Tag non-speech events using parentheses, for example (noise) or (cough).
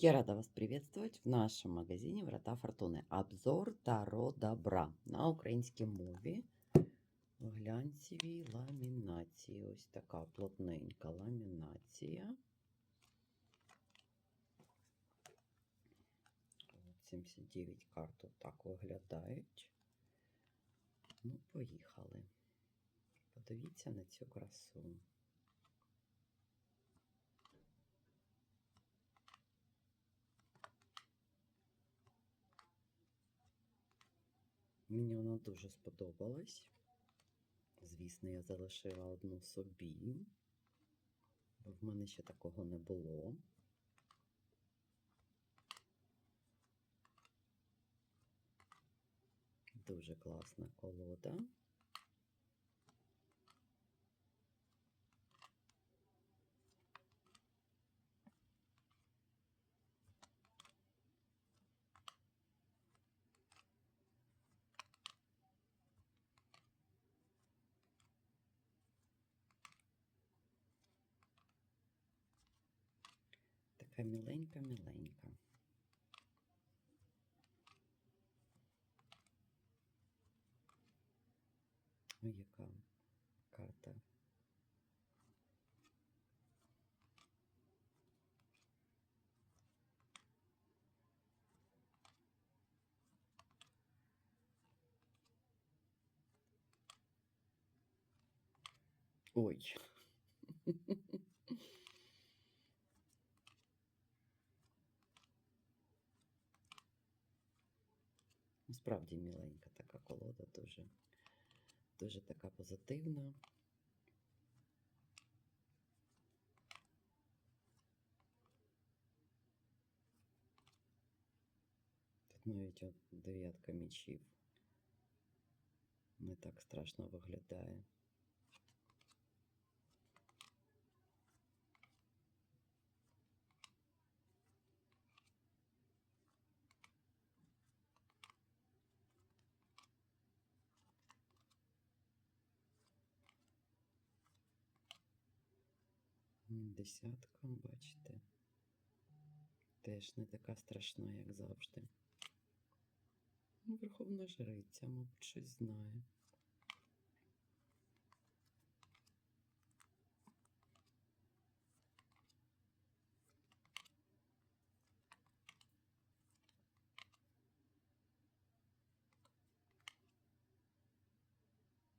Я рада вас приветствовать в нашем магазине Врата Фортуни. Обзор Таро Добра на українській мові. В глянцевій ламінації. Ось така плотненька ламінація. 79 карт так виглядають. Ну, поїхали. Подивіться на цю красу. Мені вона дуже сподобалась. Звісно, я залишила одну собі, бо в мене ще такого не було. Дуже класна колода. Така міленька-міленька. Ой, яка карта. Ой. (laughs) Справді міленька така колода, дуже, дуже така позитивна. Тут навіть от дев'ятка мічів не так страшно виглядає. Десятка, бачите, теж не така страшна, як завжди. Ну, Верховна жриця, мабуть, щось знає.